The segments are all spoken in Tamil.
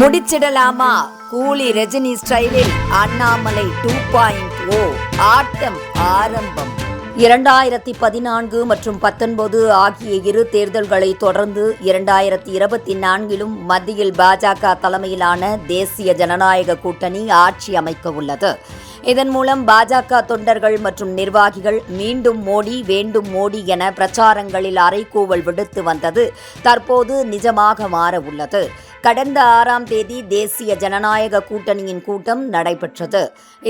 முடிச்சிடலாமா? கூலி ரஜினி ஸ்டைலில் அண்ணாமலை டூ பாயிண்ட் ஓ ஆட்டம் ஆரம்பம். இரண்டாயிரத்தி பதினான்கு மற்றும் பத்தொன்பது ஆகிய இரு தேர்தல்களை தொடர்ந்து இரண்டாயிரத்தி இருபத்தி நான்கிலும் மத்தியில் பாஜக தலைமையிலான தேசிய ஜனநாயக கூட்டணி ஆட்சி அமைக்க உள்ளது. இதன் மூலம் பாஜக தொண்டர்கள் மற்றும் நிர்வாகிகள் மீண்டும் மோடி வேண்டும் மோடி என பிரச்சாரங்களில் அறைகூவல் விடுத்து வந்தது தற்போது நிஜமாக மாற உள்ளது. கடந்த ஆறாம் தேதி தேசிய ஜனநாயக கூட்டணியின் கூட்டம் நடைபெற்றது.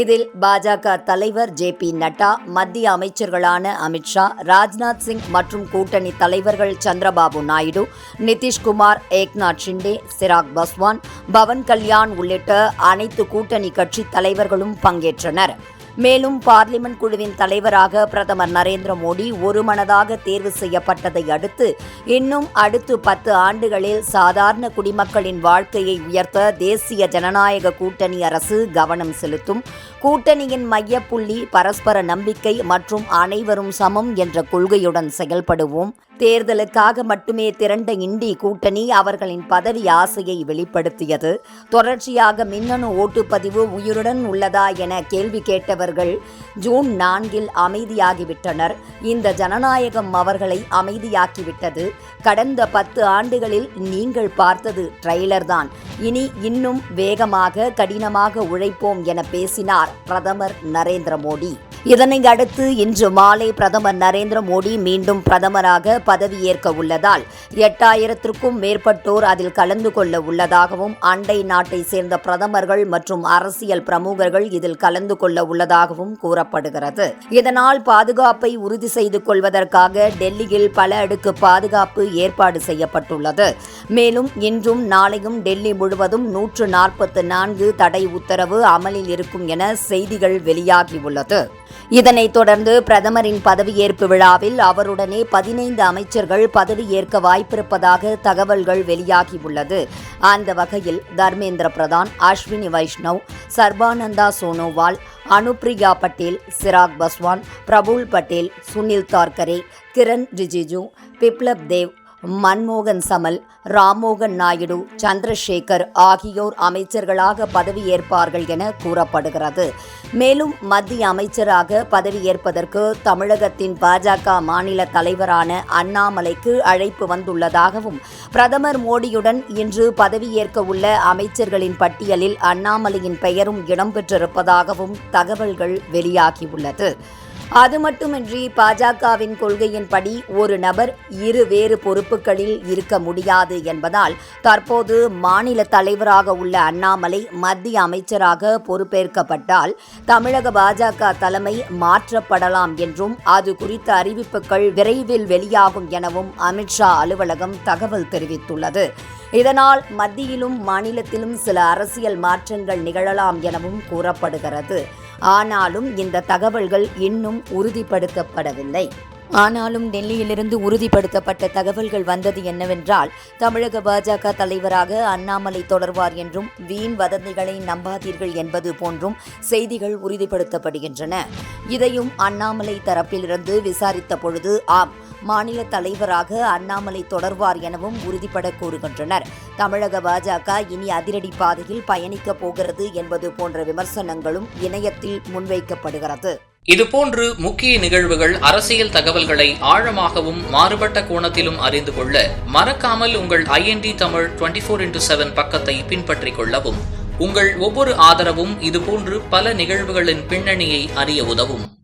இதில் பாஜக தலைவர் ஜே பி நட்டா மத்திய அமைச்சர்களான அமித்ஷா ராஜ்நாத் சிங் மற்றும் கூட்டணி தலைவர்கள் சந்திரபாபு நாயுடு நிதிஷ்குமார் ஏக்நாத் ஷிண்டே சிராக் பஸ்வான் பவன் கல்யாண் உள்ளிட்ட அனைத்து கூட்டணி கட்சி தலைவர்களும் பங்கேற்றனர். மேலும் பார்லிமெண்ட் குழுவின் தலைவராக பிரதமர் நரேந்திர மோடி ஒருமனதாக தேர்வு செய்யப்பட்டதை அடுத்து இன்னும் அடுத்து பத்து ஆண்டுகளில் சாதாரண குடிமக்களின் வாழ்க்கையை உயர்த்த தேசிய ஜனநாயக கூட்டணி அரசு கவனம் செலுத்தும். கூட்டணியின் மையப்புள்ளி பரஸ்பர நம்பிக்கை மற்றும் அனைவரும் சமம் என்ற கொள்கையுடன் செயல்படுவோம். தேர்தலுக்காக மட்டுமே திரண்ட இண்டி கூட்டணி அவர்களின் பதவி ஆசையை வெளிப்படுத்தியது. தொடர்ச்சியாக மின்னணு ஓட்டுப்பதிவு உயிருடன் உள்ளதா என கேள்வி கேட்டவர்கள் ஜூன் நான்கில் அமைதியாகிவிட்டனர். இந்த ஜனநாயகம் அவர்களை அமைதியாக்கிவிட்டது. கடந்த பத்து ஆண்டுகளில் நீங்கள் பார்த்தது ட்ரெய்லர் தான். இனி இன்னும் வேகமாக கடினமாக உழைப்போம் என பேசினார் பிரதமர் நரேந்திர மோடி. இதனை அடுத்து இன்று மாலை பிரதமர் நரேந்திர மோடி மீண்டும் பிரதமராக பதவியேற்க உள்ளதால் எட்டாயிரத்திற்கும் மேற்பட்டோர் அதில் கலந்து கொள்ள உள்ளதாகவும் அண்டை நாட்டை சேர்ந்த பிரதமர்கள் மற்றும் அரசியல் பிரமுகர்கள் இதில் கலந்து கொள்ள உள்ளதாகவும் கூறப்படுகிறது. இதனால் பாதுகாப்பை உறுதி செய்து கொள்வதற்காக டெல்லியில் பல அடுக்கு பாதுகாப்பு ஏற்பாடு செய்யப்பட்டுள்ளது. மேலும் இன்றும் நாளையும் டெல்லி முழுவதும் நூற்று நாற்பத்து நான்கு தடை உத்தரவு அமலில் இருக்கும் என செய்திகள் வெளியாகியுள்ளது இதனைத் தொடர்ந்து பிரதமரின் பதவியேற்பு விழாவில் அவருடனே பதினைந்து அமைச்சர்கள் பதவியேற்க வாய்ப்பிருப்பதாக தகவல்கள் வெளியாகியுள்ளது. அந்த வகையில் தர்மேந்திர பிரதான் அஸ்வினி வைஷ்ணவ் சர்பானந்தா சோனோவால் அனுப்ரியா பட்டேல் சிராக் பஸ்வான் பிரபுல் பட்டேல் சுனில் தார்கரே கிரண் ரிஜிஜு பிப்லப் தேவ் மன்மோகன் சமல் ராம்மோகன் நாயுடு சந்திரசேகர் ஆகியோர் அமைச்சர்களாக பதவியேற்பார்கள் என கூறப்படுகிறது. மேலும் மத்திய அமைச்சராக பதவியேற்பதற்கு தமிழகத்தின் பாஜக மாநில தலைவரான அண்ணாமலைக்கு அழைப்பு வந்துள்ளதாகவும் பிரதமர் மோடியுடன் இன்று பதவியேற்க உள்ள அமைச்சர்களின் பட்டியலில் அண்ணாமலையின் பெயரும் இடம்பெற்றிருப்பதாகவும் தகவல்கள் வெளியாகியுள்ளது. அது மட்டுமின்றி பாஜகவின் கொள்கையின்படி ஒரு நபர் இரு வேறு பொறுப்புகளில் இருக்க முடியாது என்பதால் தற்போது மாநில தலைவராக உள்ள அண்ணாமலை மத்திய அமைச்சராக பொறுப்பேற்கப்பட்டால் தமிழக பாஜக தலைமை மாற்றப்படலாம் என்றும் அது குறித்த அறிவிப்புகள் விரைவில் வெளியாகும் எனவும் அமித்ஷா அலுவலகம் தகவல் தெரிவித்துள்ளது. இதனால் மத்தியிலும் மாநிலத்திலும் சில அரசியல் மாற்றங்கள் நிகழலாம் எனவும் கூறப்படுகிறது. ஆனாலும் இந்த தகவல்கள் இன்னும் உறுதிப்படுத்தப்படவில்லை. ஆனாலும் டெல்லியிலிருந்து உறுதிப்படுத்தப்பட்ட தகவல்கள் வந்தது என்னவென்றால் தமிழக பாஜக தலைவராக அண்ணாமலை தொடர்வார் என்றும் வீண் வதந்திகளை நம்பாதீர்கள் என்பது போன்றும் செய்திகள் உறுதிப்படுத்தப்படுகின்றன. இதையும் அண்ணாமலை தரப்பிலிருந்து விசாரித்த பொழுது ஆம் மாநில தலைவராக அண்ணாமலை தொடர்வார் எனவும் உறுதிபட கூறுகின்றனர். தமிழக பாஜக இனி அதிரடி பாதையில் பயணிக்கப் போகிறது என்பது போன்ற விமர்சனங்களும் இணையத்தில் முன்வைக்கப்படுகிறது. இதுபோன்று முக்கிய நிகழ்வுகள் அரசியல் தகவல்களை ஆழமாகவும் மாறுபட்ட கோணத்திலும் அறிந்து கொள்ள மறக்காமல் உங்கள் IND Tamil twenty four into seven பக்கத்தை பின்பற்றிக் கொள்ளவும். உங்கள் ஒவ்வொரு ஆதரவும் இதுபோன்று பல நிகழ்வுகளின் பின்னணியை அறிய உதவும்.